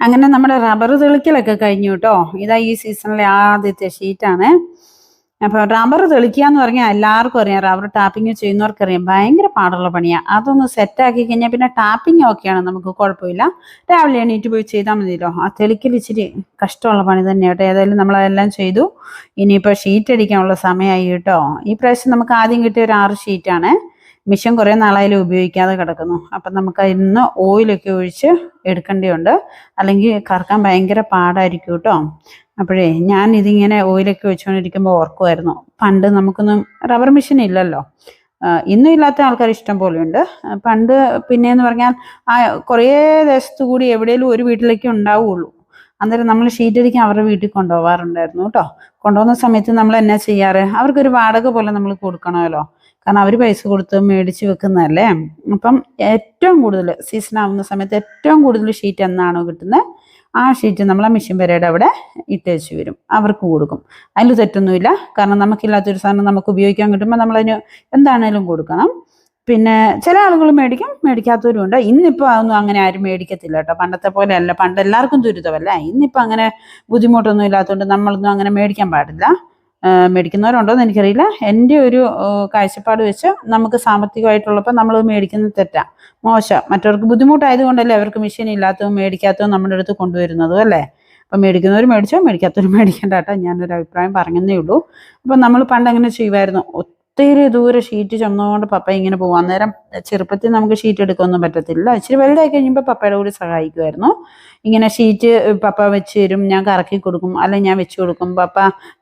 അങ്ങനെ നമ്മുടെ റബ്ബർ തെളിക്കലൊക്കെ കഴിഞ്ഞു കേട്ടോ ഇതാ ഈ സീസണിലെ ആദ്യത്തെ ഷീറ്റാണ് അപ്പോൾ റബ്ബർ തെളിക്കുക എന്ന് പറഞ്ഞാൽ എല്ലാവർക്കും അറിയാം. റബ്ബർ ടാപ്പിംഗ് ചെയ്യുന്നവർക്കറിയാം. ഭയങ്കര പാടുള്ള പണിയാണ് അതൊന്ന് സെറ്റാക്കി കഴിഞ്ഞാൽ പിന്നെ ടാപ്പിംഗ് ഓക്കെയാണ് നമുക്ക് കുഴപ്പമില്ല. രാവിലെ എണീറ്റ് പോയി ചെയ്താൽ മതിയല്ലോ. ആ തെളിക്കൽ ഇച്ചിരി കഷ്ടമുള്ള പണി തന്നെ കേട്ടോ ഏതായാലും നമ്മളതെല്ലാം ചെയ്തു. ഇനിയിപ്പോൾ ഷീറ്റ് അടിക്കാനുള്ള സമയമായി കേട്ടോ ഈ പ്രാവശ്യം നമുക്ക് ആദ്യം കിട്ടിയ ഒരു ആറ് ഷീറ്റാണ് മിഷൻ കുറേ നാളായാലും ഉപയോഗിക്കാതെ കിടക്കുന്നു. അപ്പം നമുക്ക് ഇന്ന് ഓയിലൊക്കെ ഒഴിച്ച് എടുക്കേണ്ടതുണ്ട്. അല്ലെങ്കിൽ കറക്കാൻ ഭയങ്കര പാടായിരിക്കും കേട്ടോ. അപ്പോഴേ ഞാൻ ഇതിങ്ങനെ ഓയിലൊക്കെ വെച്ചുകൊണ്ടിരിക്കുമ്പോൾ ഓർക്കുമായിരുന്നു. പണ്ട് നമുക്കൊന്നും റബ്ബർ മെഷീൻ ഇല്ലല്ലോ. ഇന്നും ഇല്ലാത്ത ആൾക്കാർ ഇഷ്ടം പോലെയുണ്ട്. പണ്ട് പിന്നെയെന്ന് പറഞ്ഞാൽ ആ കുറേ ദേശത്തു കൂടി എവിടെയെങ്കിലും ഒരു വീട്ടിലേക്ക് ഉണ്ടാവുള്ളൂ. അന്നേരം നമ്മൾ ഷീറ്റ് അടിക്കാൻ അവരുടെ വീട്ടിൽ കൊണ്ടുപോകാറുണ്ടായിരുന്നു കേട്ടോ. കൊണ്ടുപോകുന്ന സമയത്ത് നമ്മൾ എന്നാ ചെയ്യാറ്? അവർക്ക് ഒരു വാടക പോലെ നമ്മൾ കൊടുക്കണമല്ലോ. കാരണം അവർ പൈസ കൊടുത്ത് മേടിച്ച് വെക്കുന്നതല്ലേ? അപ്പം ഏറ്റവും കൂടുതൽ സീസൺ ആവുന്ന സമയത്ത് ഏറ്റവും കൂടുതൽ ഷീറ്റ് എന്നാണോ കിട്ടുന്നത്? ആ ഷീറ്റ് നമ്മൾ ആ മെഷീൻ വരയുടെ അവിടെ ഇട്ടേച്ച് വരും. അവർക്ക് കൊടുക്കും. അതിൽ തെറ്റൊന്നുമില്ല. കാരണം നമുക്കില്ലാത്തൊരു സാധനം നമുക്ക് ഉപയോഗിക്കാൻ കിട്ടുമ്പോൾ നമ്മളതിന് എന്താണേലും കൊടുക്കണം. പിന്നെ ചില ആളുകൾ മേടിക്കും മേടിക്കാത്തവരും ഉണ്ട്. ഇന്നിപ്പോൾ അതൊന്നും അങ്ങനെ ആരും മേടിക്കത്തില്ല കേട്ടോ. പണ്ടത്തെ പോലെ അല്ല പണ്ട് എല്ലാവർക്കും ദുരിതമല്ല? ഇന്നിപ്പോൾ അങ്ങനെ ബുദ്ധിമുട്ടൊന്നും ഇല്ലാത്തതുകൊണ്ട് നമ്മളൊന്നും അങ്ങനെ മേടിക്കാൻ പാടില്ല. മേടിക്കുന്നവരുണ്ടോ എന്ന് എനിക്കറിയില്ല. എന്റെ ഒരു കാഴ്ചപ്പാട് വെച്ച് നമുക്ക് സാമ്പത്തികമായിട്ടുള്ളപ്പോൾ നമ്മൾ മേടിക്കുന്നത് തെറ്റാ. മോശം. മറ്റവർക്ക് ബുദ്ധിമുട്ടായതുകൊണ്ടല്ലേ അവർക്ക് മെഷീൻ ഇല്ലാത്തതും മേടിക്കാത്തതും നമ്മുടെ അടുത്ത് കൊണ്ടുവരുന്നതും അല്ലേ? അപ്പം മേടിക്കുന്നവർ മേടിച്ചോ മേടിക്കാത്തവർ മേടിക്കേണ്ട കേട്ടോ. ഞാനൊരു അഭിപ്രായം പറഞ്ഞതേ ഉള്ളൂ. അപ്പം നമ്മൾ പണ്ട് അങ്ങനെ ചെയ്യുമായിരുന്നു. ഒത്തിരി ദൂരെ ഷീറ്റ് ചുമന്നുകൊണ്ട് പപ്പ ഇങ്ങനെ പോകാൻ നേരം ചെറുപ്പത്തിൽ നമുക്ക് ഷീറ്റ് എടുക്കൊന്നും പറ്റത്തില്ല. ഇച്ചിരി വലുതായി കഴിയുമ്പോൾ പപ്പയുടെ കൂടി സഹായിക്കുമായിരുന്നു. ഇങ്ങനെ ഷീറ്റ് പപ്പ വെച്ച് തരും ഞാൻ കറക്കി കൊടുക്കും അല്ലെങ്കിൽ ഞാൻ വെച്ച് കൊടുക്കും പപ്പ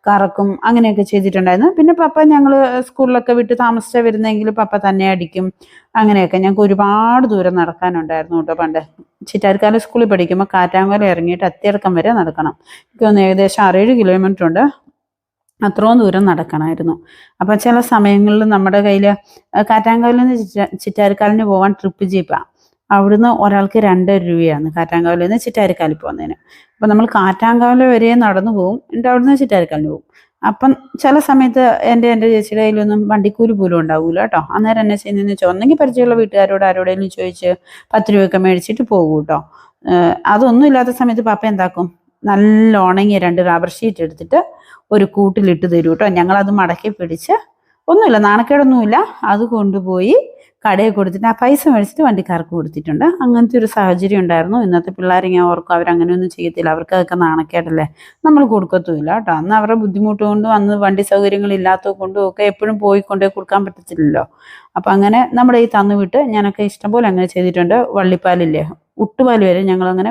കറക്കും അങ്ങനെയൊക്കെ ചെയ്തിട്ടുണ്ടായിരുന്നു. പിന്നെ പപ്പ ഞങ്ങൾ സ്കൂളിലൊക്കെ വിട്ട് താമസിച്ചാൽ വരുന്നെങ്കിൽ പപ്പ തന്നെ അടിക്കും. അങ്ങനെയൊക്കെ ഞങ്ങൾക്ക് ഒരുപാട് ദൂരം നടക്കാനുണ്ടായിരുന്നു കേട്ടോ പണ്ട്. ചിറ്റാരിക്കാല സ്കൂളിൽ പഠിക്കുമ്പോൾ കാറ്റാങ്കോല ഇറങ്ങിയിട്ട് അത്തിയടക്കം വരെ നടക്കണം. എനിക്ക് തോന്നുന്നു ഏകദേശം ആറേഴ് കിലോമീറ്റർ ഉണ്ട്. അത്രയും ദൂരം നടക്കണമായിരുന്നു. അപ്പം ചില സമയങ്ങളിൽ നമ്മുടെ കയ്യിൽ കാറ്റാങ്കോലിൽ നിന്ന് ചിറ്റ ചിറ്റാരിക്കാലിന് പോകാൻ ട്രിപ്പ് ജീപ്പാണ് അവിടുന്ന് ഒരാൾക്ക് രണ്ടര രൂപയാണ് കാറ്റാങ്കാവിൽ നിന്ന് ചിറ്റാരിക്കാലിൽ പോകുന്നതിന്. അപ്പം നമ്മൾ കാറ്റാങ്കാവിൽ വരെ നടന്നു പോകും എന്നിട്ട് അവിടുന്ന് ചിറ്റാരിക്കാലിന് പോകും അപ്പം ചില സമയത്ത് എന്റെ എന്റെ ചേച്ചിയുടെ കയ്യിലൊന്നും വണ്ടിക്കൂലി പോലും ഉണ്ടാവില്ല കേട്ടോ. അന്നേരം എന്നെ വെച്ചാൽ ഒന്നെങ്കിൽ പരിചയമുള്ള വീട്ടുകാരോട് ആരോടെങ്കിലും ചോദിച്ച് പത്ത് രൂപയൊക്കെ മേടിച്ചിട്ട് പോകും കേട്ടോ. അതൊന്നും ഇല്ലാത്ത സമയത്ത് പാപ്പ എന്താക്കും? നല്ല ഉണങ്ങിയ രണ്ട് റബ്ബർ ഷീറ്റ് എടുത്തിട്ട് ഒരു കൂട്ടിലിട്ട് തരും കേട്ടോ ഞങ്ങളത് മടക്കി പിടിച്ച് ഒന്നുമില്ല നാണക്കേടൊന്നുമില്ല. അത് കൊണ്ടുപോയി കടയിൽ കൊടുത്തിട്ട് ആ പൈസ മേടിച്ചിട്ട് വണ്ടിക്കാർക്ക് കൊടുത്തിട്ടുണ്ട്. അങ്ങനത്തെ ഒരു സാഹചര്യം ഉണ്ടായിരുന്നു. ഇന്നത്തെ പിള്ളേരിങ്ങനെ ഓർക്കും അവരങ്ങനെയൊന്നും ചെയ്യത്തില്ല. അവർക്ക് അതൊക്കെ നാണക്കേടല്ലേ? നമ്മൾ കൊടുക്കത്തുമില്ല കേട്ടോ അന്ന് അവരുടെ ബുദ്ധിമുട്ട് കൊണ്ടും അന്ന് വണ്ടി സൗകര്യങ്ങൾ ഇല്ലാത്തത് കൊണ്ടും ഒക്കെ എപ്പോഴും പോയി കൊണ്ടേ കൊടുക്കാൻ പറ്റത്തില്ലല്ലോ. അപ്പം അങ്ങനെ നമ്മുടെ ഈ തന്നു വിട്ട് ഞാനൊക്കെ ഇഷ്ടംപോലെ അങ്ങനെ ചെയ്തിട്ടുണ്ട്. വള്ളിപ്പാലില്ലേ? ഉട്ടുപാൽ വരെ ഞങ്ങൾ അങ്ങനെ